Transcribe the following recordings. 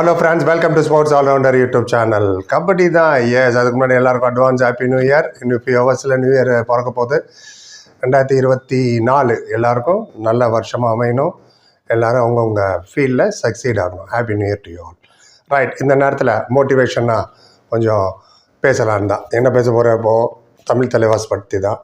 Hello friends welcome to sports allrounder YouTube channel kabaddi தான் yes அதுக்கு முன்னாடி எல்லாருக்கும் அட்வான்ஸ் ஹாப்பி நியூ இயர் இன்னும் ஃபியூ ஹவர்ஸில் நியூ இயர் பிறக்க போகுது. ரெண்டாயிரத்தி இருபத்தி நாலு எல்லாருக்கும் நல்ல வருஷமாக அமையணும். எல்லாரும் அவங்கவுங்க ஃபீல்டில் சக்சீட் ஆகணும். Happy new year to you all right இந்த நேரத்தில் மோட்டிவேஷனாக கொஞ்சம் பேசலான் தான். என்ன பேச போகிறப்போ தமிழ் தலைவாஸ் பற்றி தான்.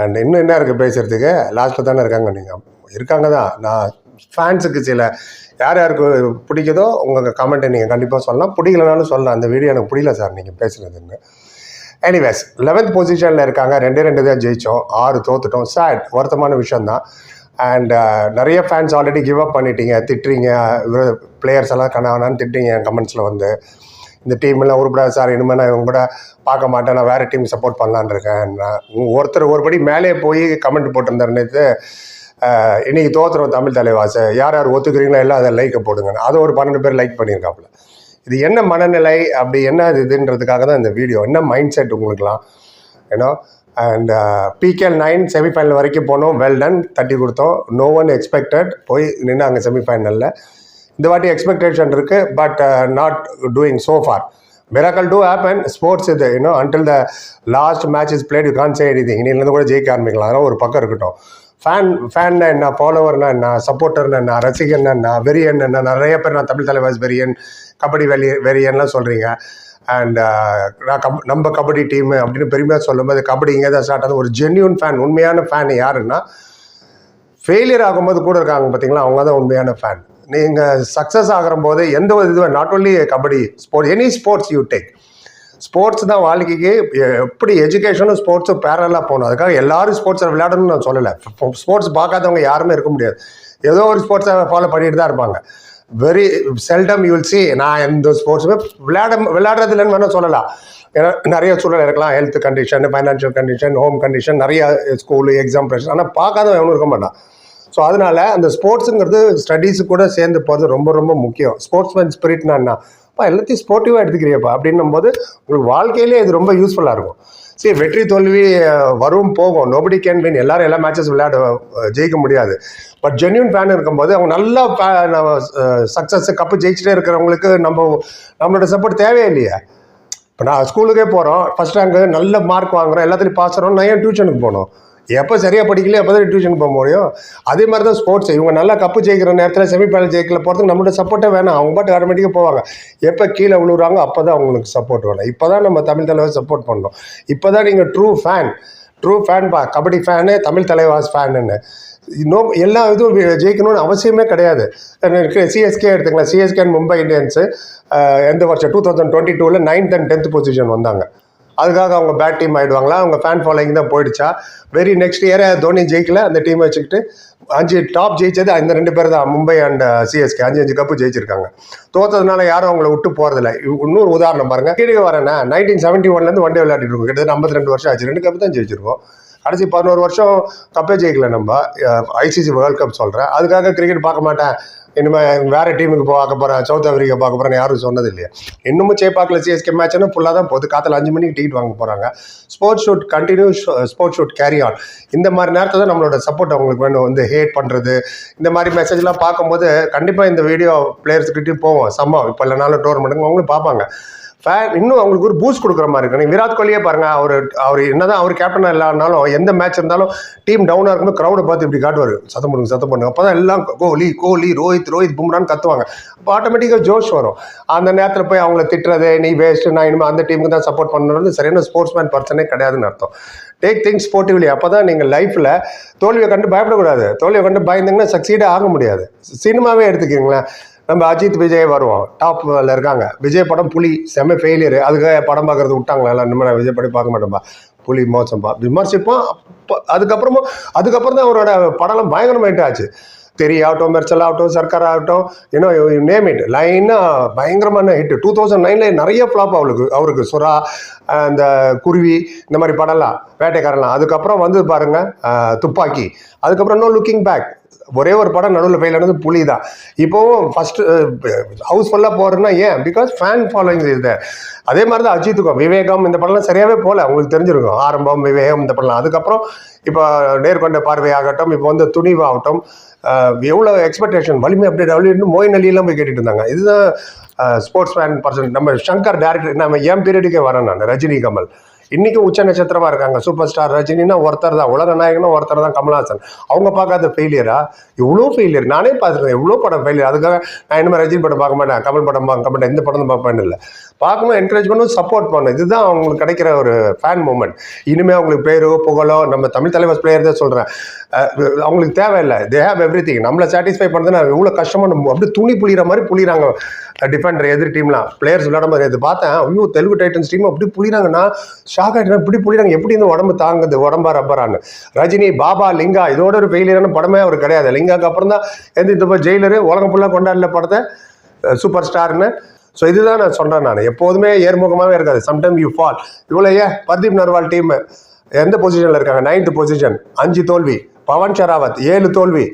அண்ட் இன்னும் என்ன இருக்குது பேசுகிறதுக்கு லாஸ்ட்டில் தானே இருக்காங்க நீங்கள் இருக்காங்க தான். நான் ஃபேன்ஸுக்கு சில யார் யாருக்கு பிடிக்குதோ உங்கள் கமெண்ட்டை நீங்கள் கண்டிப்பாக சொல்லலாம். பிடிக்கலனாலும் சொல்லலாம். அந்த வீடியோ எனக்கு பிடிக்கல சார். நீங்கள் பேசுனதுன்னு. எனிவேஸ் லெவன்த் பொசிஷனில் இருக்காங்க. ரெண்டே ரெண்டு தான் ஜெயித்தோம் ஆறு தோத்துட்டோம். சேட் வருத்தமான விஷயந்தான் அண்ட் uh, நிறைய ஃபேன்ஸ் ஆல்ரெடி கிவ் அப் பண்ணிட்டீங்க. திட்டுறீங்க. பிளேயர்ஸ் எல்லாம் கண்ணான்னு திட்டுறீங்க என் கமெண்ட்ஸில் வந்து. இந்த டீம்லாம் உருப்படாது சார் இனிமேல் நான் இவங்க கூட பார்க்க மாட்டேன். நான் வேறு டீம் சப்போர்ட் பண்ணலான்னு இருக்கேன். நான் ஒருத்தர் ஒருபடி மேலே போய் கமெண்ட் போட்டிருந்தார் இன்றைக்கி இன்னைக்கு தோத்துறோம் தமிழ் தலைவாசை. யார் யார் ஒத்துக்கிறீங்களோ எல்லாம் அதை லைக்கை போடுங்க அது ஒரு பன்னெண்டு பேர் லைக் பண்ணியிருக்காப்புல. இது என்ன மனநிலை? அப்படி என்ன இதுன்றதுக்காக தான் இந்த வீடியோ என்ன மைண்ட் செட் உங்களுக்குலாம் ஏன்னோ அண்ட் பிகேஎல் நைன் செமிஃபைனல் வரைக்கும் போனோம். வெல் டன் தட்டி கொடுத்தோம். நோ ஒன் எக்ஸ்பெக்டட் போய் நின்னாங்க செமிஃபைனலில் இந்த வாட்டி எக்ஸ்பெக்டேஷன் இருக்குது but not doing so far miracle to happen sports இது இன்னும் until the last match is played you can say anything இன்னிலேருந்து கூட ஜெயிக்க ஆரம்பிக்கலாம். அதெல்லாம் ஒரு பக்கம் இருக்கட்டும். ஃபேன் ஃபேன்னா என்ன? ஃபாலோவர்னா என்ன? சப்போர்ட்டர்னா என்ன? ரசிகன்னா என்ன? வெறியன் என்ன? நிறைய பேர் நான் தமிழ் தலைவாஸ் வெறியன் கபடி வெளி வெறியன்லாம் சொல்கிறீங்க அண்ட் uh, நான் கப் நம்ம கபடி டீம் அப்படின்னு பெருமையாக சொல்லும்போது கபடி இங்கே தான் ஸ்டார்ட் ஆகுது. ஒரு ஜென்யூன் ஃபேன் உண்மையான ஃபேன் யாருன்னா ஃபெயிலியர் ஆகும்போது கூட இருக்காங்க பார்த்தீங்களா? அவங்க தான் உண்மையான ஃபேன் நீங்கள் சக்ஸஸ் ஆகிற போது எந்த ஒரு இதுவும் not only kabaddi sports any sports you take sports தான் வாழ்க்கைக்கு எப்படி எஜுகேஷனும் ஸ்போர்ட்ஸும் பேரலாக போகணும். அதுக்காக எல்லாரும் ஸ்போர்ட்ஸில் விளையாடணும்னு நான் சொல்லலை. ஸ்போர்ட்ஸ் பார்க்காதவங்க யாருமே இருக்க முடியாது. ஏதோ ஒரு ஸ்போர்ட்ஸை ஃபாலோ பண்ணிட்டு தான் இருப்பாங்க. Very seldom you will see நான் எந்த ஸ்போர்ட்ஸுமே விளையாட விளையாடுறது இல்லைன்னு வேணால் சொல்லலாம். ஏன்னா நிறைய சூழல் இருக்கலாம். Health condition financial condition home condition நிறைய ஸ்கூலு எக்ஸாம் ப்ரெஷர் ஆனால் பார்க்காதவன் எவனும் இருக்க மாட்டான். ஸோ அதனால அந்த ஸ்போர்ட்ஸுங்கிறது ஸ்டடீஸு கூட சேர்ந்து போகிறது ரொம்ப ரொம்ப முக்கியம். ஸ்போர்ட்ஸ்மேன் ஸ்பிரிட்னா என்ன? அப்பா எல்லாத்தையும் ஸ்போர்ட்டிவாக எடுத்துக்கிறியப்பா அப்படின்னும் போது உங்களுக்கு வாழ்க்கையிலே இது ரொம்ப யூஸ்ஃபுல்லாக இருக்கும். சரி வெற்றி தோல்வி வரும் போகும். நோபடி கேன் வின் எல்லாரும் எல்லா மேட்சஸ் விளையாட ஜெயிக்க முடியாது. பட் ஜென்யூன் ஃபேன் இருக்கும்போது அவங்க நல்லா சக்ஸஸ் கப்பு ஜெயிச்சுட்டே இருக்கிறவங்களுக்கு நம்ம நம்மளோட சப்போர்ட் தேவையே இல்லையா. இப்போ நான் ஸ்கூலுக்கே போகிறோம் ஃபஸ்ட் ரேங்க்கு நல்ல மார்க் வாங்குகிறோம் எல்லாத்துலேயும் பாஸ் ஆகிறோம் நான் ஏன் டியூஷனுக்கு போகணும்? எப்போ சரியாக படிக்கல அப்போ தான் டியூஷன் போக முடியும். அதே மாதிரி தான் ஸ்போர்ட்ஸ் இவங்க நல்லா கப்பு ஜெயிக்கிற நேரத்தில் செமிஃபைனல் ஜெயிக்கல போகிறதுக்கு நம்மளோட சப்போர்ட்டே வேணாம். அவங்க பாட்டு ஆட்டோமேட்டிக்காக போவாங்க. எப்போ கீழே விழுகிறாங்க அப்போ தான் அவங்களுக்கு சப்போர்ட் வேணும் இப்போ தான் நம்ம தமிழ் தலைவர் சப்போர்ட் பண்ணோம். இப்போ தான் நீங்கள் ட்ரூ ஃபேன் ட்ரூ ஃபேன் பா கபடி ஃபேனு தமிழ் தலைவாஸ் ஃபேனுன்னு நோ எல்லா இதுவும் ஜெயிக்கணும்னு அவசியமே கிடையாது. சிஎஸ்கே எடுத்துக்கலாம் சிஎஸ்கே அண்ட் மும்பை இந்தியன்ஸு எந்த வருஷம்? டூ தௌசண்ட் டுவெண்ட்டி டூவில் நைன்த் அண்ட் டென்த் பொசிஷன் வந்தாங்க. அதுக்காக அவங்க பேட் டீம் ஆயிடுவாங்களா? அவங்க ஃபேன் ஃபாலோயிங் தான் போயிடுச்சா? வெரி நெக்ஸ்ட் இயர் தோனி ஜெயிக்கல அந்த டீமை வச்சுக்கிட்டு அஞ்சு டாப் ஜெயிச்சது அந்த ரெண்டு பேர் தான் மும்பை அண்ட் சிஎஸ்கே uh, அஞ்சு அஞ்சு கப்பு ஜெயிச்சிருக்காங்க. தோத்ததுனால யாரும் அவங்கள விட்டு போறதில்ல. இன்னொரு உதாரணம் பாருங்க. கீழே வரேன்னா நைன்டீன் செவன்ட்டி ஒன்லேருந்து ஒன் டே விளையாடிட்டு இருக்கோம். கிட்டத்தட்ட ஐம்பத்தி ரெண்டு வருஷம் ஆச்சு. ரெண்டு கப்பு தான் ஜெயிச்சிருக்கோம். கடைசி பதினோரு வருஷம் கப்பே ஜெயிக்கல நம்ம. ஐசிசி வேர்ல்ட் கப் சொல்கிறேன் அதுக்காக கிரிக்கெட் பார்க்க மாட்டேன். இனிமேல் வேறு டீமுக்கு பார்க்க போகிறேன் சவுத் ஆஃப்ரிக்கா பார்க்க போகிறேன் யாரும் சொன்னது இல்லையா. இன்னமும் சேப்பாக்கில் சிஎஸ்கே மேட்ச்னா ஃபுல்லாக தான் போகுது காத்தில் அஞ்சு மணிக்கு டிக்கெட் வாங்க போகிறாங்க sports should continue sports should carry on இந்த மாதிரி நேரத்தில் தான் நம்மளோட சப்போர்ட் அவங்களுக்கு வேணும். வந்து ஹேட் பண்ணுறது இந்த மாதிரி மெசேஜ்லாம் பார்க்கும்போது கண்டிப்பாக இந்த வீடியோ பிளேயர்ஸ்கிட்டையும் போவோம். சம்பவம். இப்போ இல்லைனாலும் டோர்னமெண்ட்டுங்க அவங்களும் பார்ப்பாங்க. ஃபேன் இன்னும் அவங்களுக்கு ஒரு பூஸ்ட் கொடுக்குற மாதிரி இருக்கு. நீங்கள் விராட் கோலியே பாருங்க அவர் அவர் என்னதான் அவர் கேப்டனாக இல்லாதனாலும் எந்த மேட்ச் இருந்தாலும் டீம் டவுனாக இருக்கும்போது க்ரௌடை பார்த்து இப்படி காட்டுவார். சத்தம் பண்ணுங்க சத்தம் பண்ணுங்க அப்போ தான் எல்லாம் கோலி கோலி ரோஹித் ரோஹித் பும்ரான்னு கத்துவாங்க. அப்போ ஆட்டோமேட்டிக்காக ஜோஷ் வரும். அந்த நேரத்தில் போய் அவங்கள திட்டுறது நீ வேஸ்ட் நான் இனிமேல் அந்த டீமுக்கு தான் சப்போர்ட் பண்ணுறது சரியான ஸ்போர்ட்ஸ் மேன் பர்சனே கிடையாதுன்னு அர்த்தம். டேக் திங்ஸ் ஸ்போர்ட்டிவ்லி அப்போ தான் நீங்கள் லைஃப்பில் தோல்வியை கண்டு பயப்படக்கூடாது. தோல்வியை கண்டு பயந்தீங்கன்னா சக்சீடே ஆக முடியாது. சினிமாவே எடுத்துக்கிங்களேன். நம்ம அஜித் விஜய் வருவோம். டாப்பில் இருக்காங்க. விஜய் படம் புலி செம ஃபெயிலியர் அதுக்காக படம் பார்க்கறது விட்டாங்களா? எல்லாம் நம்ம விஜய் படம் பார்க்க மாட்டேன்பா. புலி மோசம்பா. விமர்சிப்போம். அப்போ அதுக்கப்புறமும் அதுக்கப்புறம் தான் அவரோட படம்லாம் பயங்கரமாயிட்டாச்சு. தெரி ஆகட்டும் மெர்சல் ஆகட்டும் சர்க்கார் ஆகட்டும் ஏன்னோ நேம் இட் லைனாக பயங்கரமான ஹிட் டூ தௌசண்ட் நைனில் நிறைய ஃப்ளாப் அவளுக்கு அவருக்கு. சுறா இந்த uh, குருவி இந்த மாதிரி படம்லாம் வேட்டைக்காரலாம் அதுக்கப்புறம் வந்து பாருங்கள் uh, துப்பாக்கி. அதுக்கப்புறம் நோ லுக்கிங் பேக் ஒரே ஒரு படம் நடுவில் ஃபெயில் ஆனது புலி தான் இப்போவும் ஃபஸ்ட்டு ஹவுஸ்ஃபுல்லாக போகிறேன்னா ஏன்? பிகாஸ் ஃபேன் ஃபாலோயிங் இது அதே மாதிரி தான் அஜித்துக்கும். விவேகம் இந்த படம்லாம் சரியாகவே போகல. உங்களுக்கு தெரிஞ்சிருக்கும். ஆரம்பம் விவேகம் இந்த படம்லாம். அதுக்கப்புறம் இப்போ நேர்கொண்ட பார்வை ஆகட்டும் இப்போ வந்து துணிவு ஆகட்டும் எவ்வளோ எக்ஸ்பெக்டேஷன் வலிமை அப்படி அவ்வளோ மோயின் அலியெல்லாம் போய் கேட்டுட்டு இருந்தாங்க. இதுதான் ஸ்போர்ட்ஸ் மேன் பர்சன் நம்ம சங்கர் டேரக்டர் நம்ம என் பீரியடுக்கே வரேன் நான்? ரஜினி கமல். இன்றைக்கும் உச்ச நட்சத்திரமா இருக்காங்க. சூப்பர் ஸ்டார் ரஜினின்னா ஒருத்தர் தான். உலக நாயகனா ஒருத்தர் தான் கமல்ஹாசன். அவங்க பார்க்காத ஃபெயிலியரா இவ்வளோ ஃபெயிலியர் நானே பார்த்துருக்கேன் எவ்வளோ படம் ஃபெயிலியர் அதுக்காக நான் இனிமேல் ரஜினி படம் பார்க்க மாட்டேன். கமல் படம் பார்க்க மாட்டேன். இந்த படம் பார்ப்பேன்னு இல்லை. பார்க்கணும் என்கரேஜ் பண்ணணும் சப்போர்ட் பண்ணணும். இதுதான் அவங்களுக்கு கிடைக்கிற ஒரு ஃபேன் மூமெண்ட் இனிமேல் அவங்களுக்கு பேரோ புகழோ நம்ம தமிழ் தலைவர் பிளேயர் தான் சொல்கிறேன் அவங்களுக்கு தேவையில்லை. தே ஹேவ் எவ்ரி திங் நம்மளை சாட்டிஸ்ஃபை பண்ணுறதுனா எவ்வளோ கஷ்டமாக நம்ம அப்படியே துணி புளிகிற மாதிரி புளிகிறாங்க டிஃபெண்டர் எதிர் டீம்லாம் பிளேயர்ஸ் விளையாட மாதிரி இது பார்த்தேன். ஐயோ தெலுங்கு டைட்டன்ஸ் டீம் அப்படி புளிகிறாங்கன்னா ஷாக் ஆகிட்டு இப்படி புளிகிறாங்க எப்படி இந்த உடம்பு தாங்குது? உடம்பா ரப்பரான்னு. ரஜினி பாபா லிங்கா இதோட ஒரு ஃபெயிலியரான படமே அவர் கிடையாது. லிங்காக்கு அப்புறம் தான் எந்த இந்த ஜெயிலரு உலகம் ஃபுல்லாக கொண்டாடல படத்தை. சூப்பர் ஸ்டார்னு ஸோ இதுதான் நான் சொல்கிறேன் நான். எப்போதுமே ஏர்முகமாகவே இருக்காது. சம்டைம் யூ ஃபால் இவ்வளோ ஏன்? பர்தீப் நர்வால் டீம் எந்த பொசிஷனில் இருக்காங்க? நைன்த் பொசிஷன் அஞ்சு தோல்வி. பவன் ஷராவத் ஏழு தோல்வி.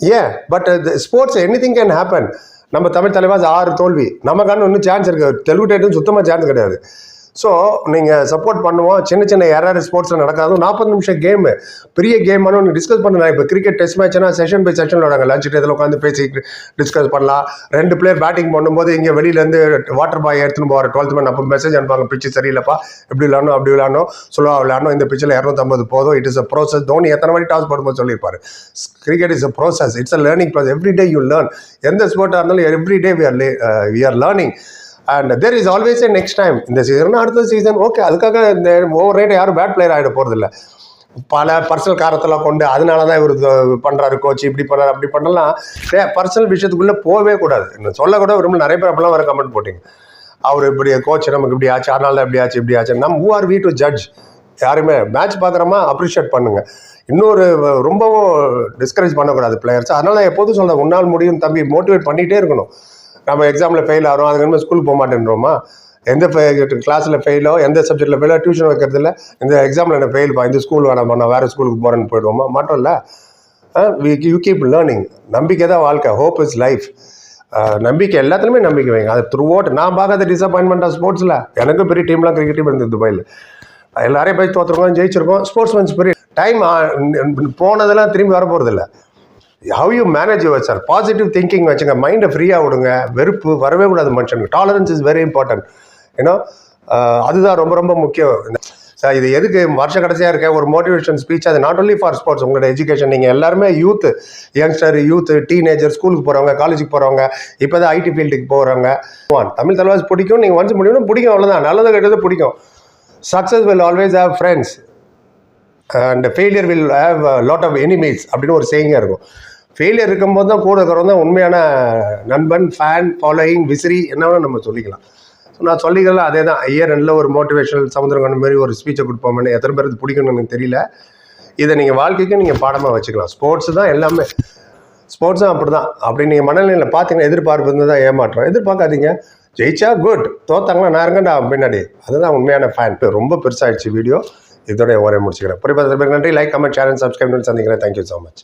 ஏன்? But sports anything can happen நம்ம தமிழ் தலைவாஸ் ஆறு தோல்வி. நமக்கான இன்னும் சான்ஸ் இருக்குது தெலுங்கு டேட்டும் சுத்தமாக சான்ஸ் கிடையாது. ஸோ நீங்கள் சப்போர்ட் பண்ணுவோம். சின்ன சின்ன எரர் ஸ்போர்ட்ஸில் நடக்காது. நாற்பது நிமிஷம் கேமு பெரிய கேமானு ஒன்று டிஸ்கஸ் பண்ணலாம். இப்போ கிரிக்கெட் டெஸ்ட் மேட்ச்னா செஷன் பை செஷன் விளாடுங்க லஞ்ச் டேத்தில் உட்காந்து பேசி டிஸ்கஸ் பண்ணலாம். ரெண்டு பிளேயர் பேட்டிங் பண்ணும்போது இங்கே வெளியிலேருந்து வாட்டர் பாய் எடுத்துன்னு போகிற டுவெல்த் மேன் அப்போ மெசேஜ் அனுப்பாங்க பிச்சு சரியில்லைப்பா. இப்படி விளாடணும் அப்படி விளாடணும் சொல்லுவா விளாடணும் இந்த பிச்சில் இரநூத்தம்பது போதும். It is a process Dhoni எத்தனை வாட்டி டாஸ் போடும்போது சொல்லியிருப்பார். Cricket is a process it's a learning process every day you learn எந்த ஸ்போர்ட்டாக இருந்தாலும் every day we are we are learning and there is always a next time இந்த season அடுத்த season okay அதுக்காக இந்த ஓவர் ரேட் யாரும் bad player ஆகிட போகிறதில்ல பல பர்சனல் காரத்தெல்லாம் கொண்டு அதனால தான் இவர் பண்ணுறாரு கோச் இப்படி பண்ணுறாரு அப்படி பண்ணலாம். பர்சனல் விஷயத்துக்குள்ளே போகவே கூடாது. இன்னும் சொல்லக்கூட ரொம்ப நிறைய பேர் அப்படிலாம் வர கமெண்ட் போட்டிங்க. அவர் இப்படி கோச் நமக்கு இப்படி ஆச்சு அதனால தான் இப்படி ஆச்சு இப்படி ஆச்சு. நம்ம who are we to judge யாருமே மேட்ச் பார்க்குறோமா? அப்ரிஷியேட் பண்ணுங்கள் இன்னொரு ரொம்பவும் டிஸ்கரேஜ் பண்ணக்கூடாது பிளேயர்ஸ் அதனால எப்போதும் சொல்கிறேன் உன்னால் முடியும் தம்பி மோட்டிவேட் பண்ணிகிட்டே இருக்கணும். நம்ம எக்ஸாமில் ஃபெயில் ஆகிறோம் அதுக்கு ஸ்கூலுக்கு போக மாட்டேன்றோமா? எந்த கிளாஸில் ஃபெயிலோ எந்த சப்ஜெக்ட்டில் ஃபெயிலோ டியூஷன் வைக்கிறது இல்லை இந்த எக்ஸாமில் என்ன ஃபெயில்ப்பா இந்த ஸ்கூல் வேணாம்? நான் வேறு ஸ்கூலுக்கு போகிறேன்னு போயிடுவோமா? மாட்டோம்ல யூ கீப் லேர்னிங் நம்பிக்கை தான் வாழ்க்கை. ஹோப் இஸ் லைஃப் நம்பிக்கை எல்லாத்துலேயுமே நம்பிக்கை வைங்க. அது த்ரூ அவுட் நான் பார்க்காத டிசப்பாயின்மெண்ட்டாக ஸ்போர்ட்ஸில் எனக்கும் பெரிய டீம்லாம் கிரிக்கெட் டீம் இருந்தது துபாயில். எல்லாரையும் போய் தோற்றுருக்கோம் ஜெயிச்சிருக்கோம் ஸ்போர்ட்ஸ் மேன்ஸ் பெரிய டைம் போனதெல்லாம் திரும்பி வர போகிறதில்ல how you manage your sir positive thinking வச்சுங்க. மைண்டை ஃப்ரீயாக விடுங்க. வெறுப்பு வரவே கூடாது மனுஷனுக்கு. டாலரன்ஸ் இஸ் வெரி இம்பார்ட்டன்ட் ஏன்னா அதுதான் ரொம்ப ரொம்ப முக்கியம். சார் இது எதுக்கு வருஷ கடைசியாக இருக்க? ஒரு மோட்டிவேஷன் ஸ்பீச் அது நாட் ஒன்லி ஃபார் ஸ்போர்ட்ஸ் உங்களோட எஜுகேஷன் நீங்கள் எல்லாருமே யூத் யங்ஸ்டர் யூத் டீனேஜர் ஸ்கூலுக்கு போகிறவங்க காலேஜுக்கு போகிறவங்க இப்போ தான் ஐடி ஃபீல்டுக்கு போகிறவங்க தமிழ் தலைவாஸ் பிடிக்கும். நீங்கள் ஒன்ஸ் முடியும் பிடிக்கும். அவ்வளோதான் நல்லது கெட்டது பிடிக்கும். Success will always have friends and failure will have lot of enemies அப்படின்னு ஒரு சேயிங்காக இருக்கும். ஃபெயிலியர் இருக்கும்போது தான் கூட இருக்கிறவங்க தான் உண்மையான நண்பன் ஃபேன் ஃபாலோயிங் விசிறி என்ன வேணால் நம்ம சொல்லிக்கலாம். நான் சொல்லிக்கல அதே தான் ஐயர் ரெண்டில் ஒரு மோட்டிவேஷனல் சமுத்திரகண்ட மாதிரி ஒரு ஸ்பீச்சை கொடுப்போம்னு எத்தனை பேருக்கு பிடிக்கணும்னு எனக்கு தெரியல. இதை நீங்கள் வாழ்க்கைக்கு நீங்கள் பாடமாக வச்சுக்கலாம். ஸ்போர்ட்ஸ் தான் எல்லாமே. ஸ்போர்ட்ஸும் அப்படி தான் அப்படி நீங்கள் மனநிலையில் பார்த்தீங்கன்னா எதிர்பார்ப்பு இருந்தால் தான் ஏமாற்றம். எதிர்பார்க்காதீங்க. ஜெயிச்சா குட் தோத்தாங்கன்னா நான் இருங்கண்டா பின்னாடி. அதுதான் உண்மையான ஃபேன் ரொம்ப பெருசாகிடுச்சு வீடியோ இதோட ஒரே முடிச்சுக்கிறேன். புரிப்பதற்கு நன்றி. Like comment share and subscribe பண்ணி சந்திக்கிறேன் தேங்க்யூ ஸோ மச்